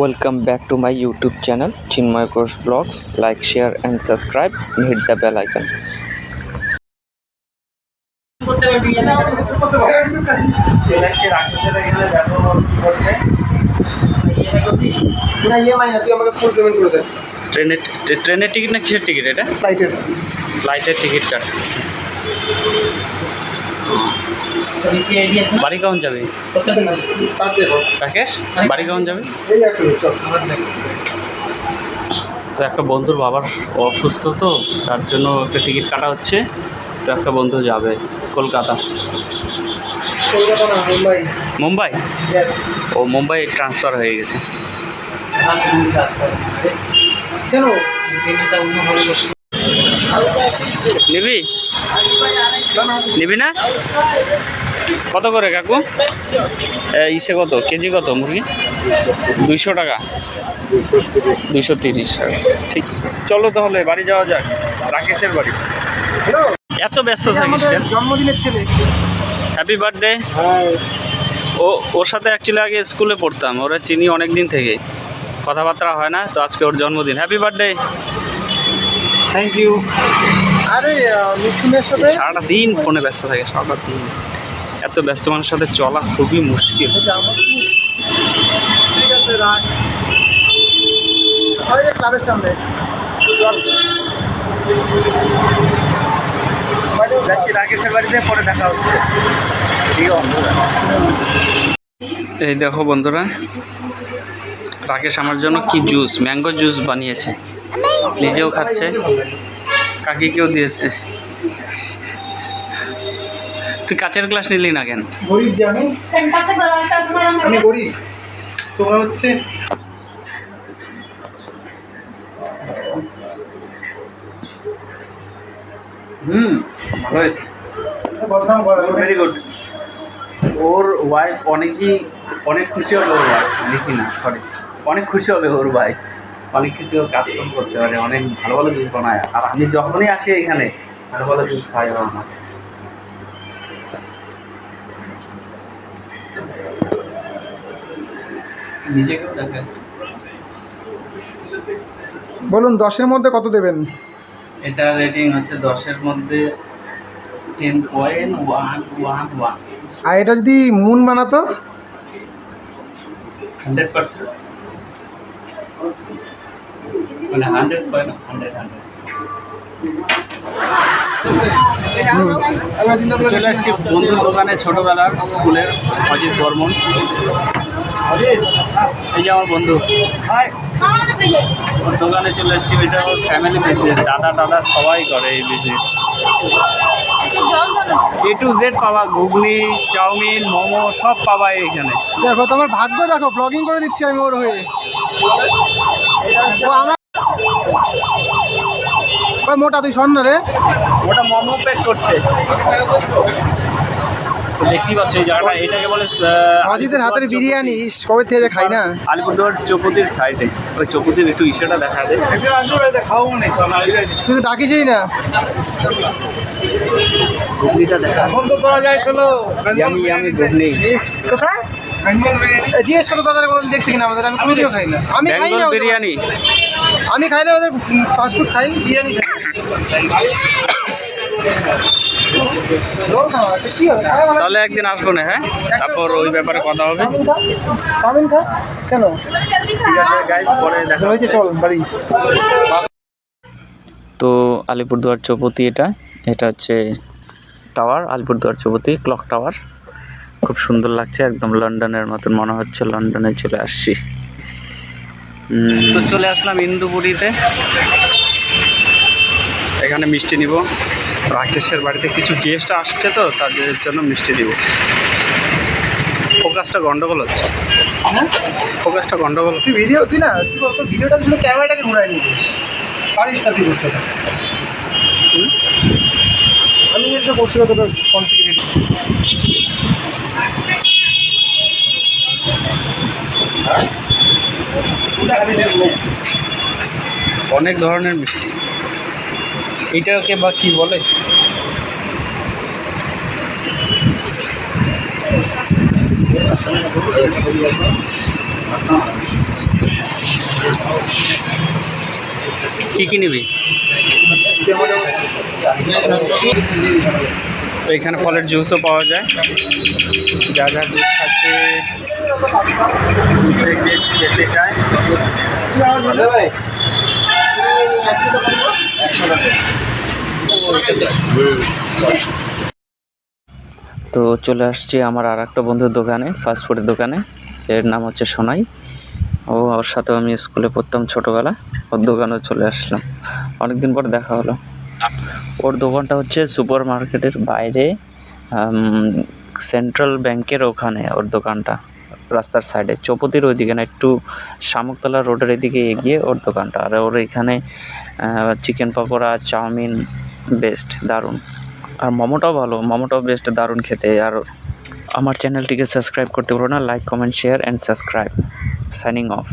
Welcome back to my YouTube channel Chinmay Ghosh Vlogs. Like, share, and subscribe. And hit the bell icon. না EMI না তুই আমাকে full payment করে দে ট্রেনের ট্রেনের টিকিট না কিসের টিকিট এটা ফ্লাইটের ফ্লাইটের টিকিট কাট বাড়ি কখন যাবি? রাকেশ বাড়ি কখন যাবি? তো একটা বন্ধুর বাবার অসুস্থ তো, তার জন্য একটা টিকিট কাটা হচ্ছে, তো একটা বন্ধু যাবে কলকাতা। মুম্বাই? ও মুম্বাই ট্রান্সফার হয়ে গেছে। নিবি? নিবি না? কত করে কাকু? ইসে কত? কেজি কত মুরগি? দুইশো টাকা। দুইশো তিরিশ টাকা। ঠিক। চলো তাহলে বাড়ি যাওয়া যাক। রাকেশের বাড়ি। এত ব্যস্ত থাকিস জন্মদিনের ছেলে। হ্যাপি বার্থডে ও ওর সাথে অ্যাকচুয়ালি আগে স্কুলে পড়তাম। ওরা চিনি অনেক দিন থেকে কথাবার্তা হয় না তো আজকে ওর জন্মদিন। হ্যাপি বার্থডে থ্যাংক ইউ আরে মিঠুনের সাথে? সারাটা দিন ফোনে ব্যস্ত থাকে সারাটা দিন এত ব্যস্ত মানুষের সাথে চলা খুবই মুশকিল। এটা আমার কি? ঠিক আছে রাখ। ক্লাবের সামনে। যাচ্ছি রাকেশের বাড়িতে পরে দেখা হচ্ছে। এই দেখো বন্ধুরা রাকেশ আমার জন্য কি জুস ম্যাঙ্গো জুস বানিয়েছে। নিজেও খাচ্ছে। কাকিকেও দিয়েছে। তুই কাচের গ্লাস নিলি না কেন? গরিব যে আমি? আমি গরিব। তোমরা হচ্ছে হুম ভালো হয়েছে। ভেরি গুড ওর ওয়াইফ অনেকই অনেক খুশি হবে ওর ওয়াইফ লিখি না সরি অনেক খুশি হবে ওর ওয়াইফ অনেক কিছু কাজকর্ম করতে পারে অনেক ভালো ভালো জুস বানায়। আর আমি যখনই আসি এখানে ভালো ভালো জুস খাই আমার নিজেকেও দেখেন। বলুন দশের মধ্যে কত দেবেন? এটা রেটিং হচ্ছে দশের মধ্যে ten point one one one আর এটা যদি মুন বানাতো? হান্ড্রেড পার্সেন্ট মানে হান্ড্রেড পয়েন্ট হান্ড্রেড হান্ড্রেড চলে আসছি বন্ধুর দোকানে ছোটোবেলার স্কুলের অজিত বর্মন। এই যে আমার বন্ধু। দোকানে চলে এসছি এটা ওর ফ্যামিলি বিজনেস দাদা দাদা সবাই করে এই বিজনেস এ টু জেড পাবা ঘুগনি চাউমিন মোমো সব পাবা এখানে। দেখো তোমার ভাগ্য দেখো ব্লগিং করে দিচ্ছি আমি ওর হয়ে। ওই মোটা তুই শোন না রে। ওটা মোমো প্যাক করছে। তো দেখতেই পাচ্ছ এই জায়গাটা এটাকে বলে অজিতের হাতের বিরিয়ানি। কবে থেকে খাই না? আলিপুরদুয়ার চৌপতির সাইডে ওই চৌপতির একটু ইসেটা দেখা যায়। তুই তো ডাকিসই না। ঘুগনিটা দেখা যায়। ঘুগনি। কোথায়? জিজ্ঞেস করো দাদার কোনো দেখছি কিনা আমাদের। আমি কোনোদিনও খাই না। আমি খাই না বিরিয়ানি। আমি খাই না ওদের ফাস্টফুড খাই বিরিয়ানি তাহলে একদিন আসব না হ্যাঁ? তারপর ওই ব্যাপারে কথা হবে। চাউমিন খা। কেন? হয়েছে চল বাড়ি। তো আলিপুরদুয়ার চৌপতি এটা। এটা হচ্ছে tower Alipurduar Choupati clock tower. খুব সুন্দর লাগছে একদম লন্ডনের মতন মনে হচ্ছে লন্ডনে চলে আসছি। তো চলে আসলাম ইন্দুপুরীতে। এখানে মিষ্টি নিব। রাকেশের বাড়িতে কিছু গেস্ট আসছে তো তাদের জন্য মিষ্টি দিব ফোকাসটা গন্ডগোল হচ্ছে। ফোকাসটা গন্ডগোল তুই ভিডিও তুই না তুই বলতো ভিডিওটা শুধু ক্যামেরাটাকে ঘুরাই নিস পারিস না তুই করতে আমি একটা বসে তোর ফোন থেকে ভিডিও অনেক ধরনের মিষ্টি। এটাকে বা কি বলে? কী কী নিবি? তো এখানে ফলের জুসও পাওয়া যায়। যা যা জুস চায় তো চলে আসছি আমার আর একটা বন্ধুর দোকানে ফাস্ট ফুডের দোকানে। এর নাম হচ্ছে সোনাই। ও ওর সাথেও আমি স্কুলে পড়তাম ছোটোবেলা। ওর দোকানেও চলে আসলাম। অনেকদিন পর দেখা হলো। ওর দোকানটা হচ্ছে সুপার মার্কেটের বাইরে সেন্ট্রাল ব্যাংকের ওখানে ওর দোকানটা। রাস্তার সাইডে চৌপতির ওইদিকে না একটু শামুকতলা রোডের এদিকে এগিয়ে ওর দোকানটা। আর ওর এখানে চিকেন পকোড়া, চাউমিন বেস্ট দারুণ। আর মোমোটাও ভালো, মোমোটাও বেস্ট দারুণ খেতে। আর আমার চ্যানেলটিকে সাবস্ক্রাইব করতে পারো না like comment share and subscribe signing off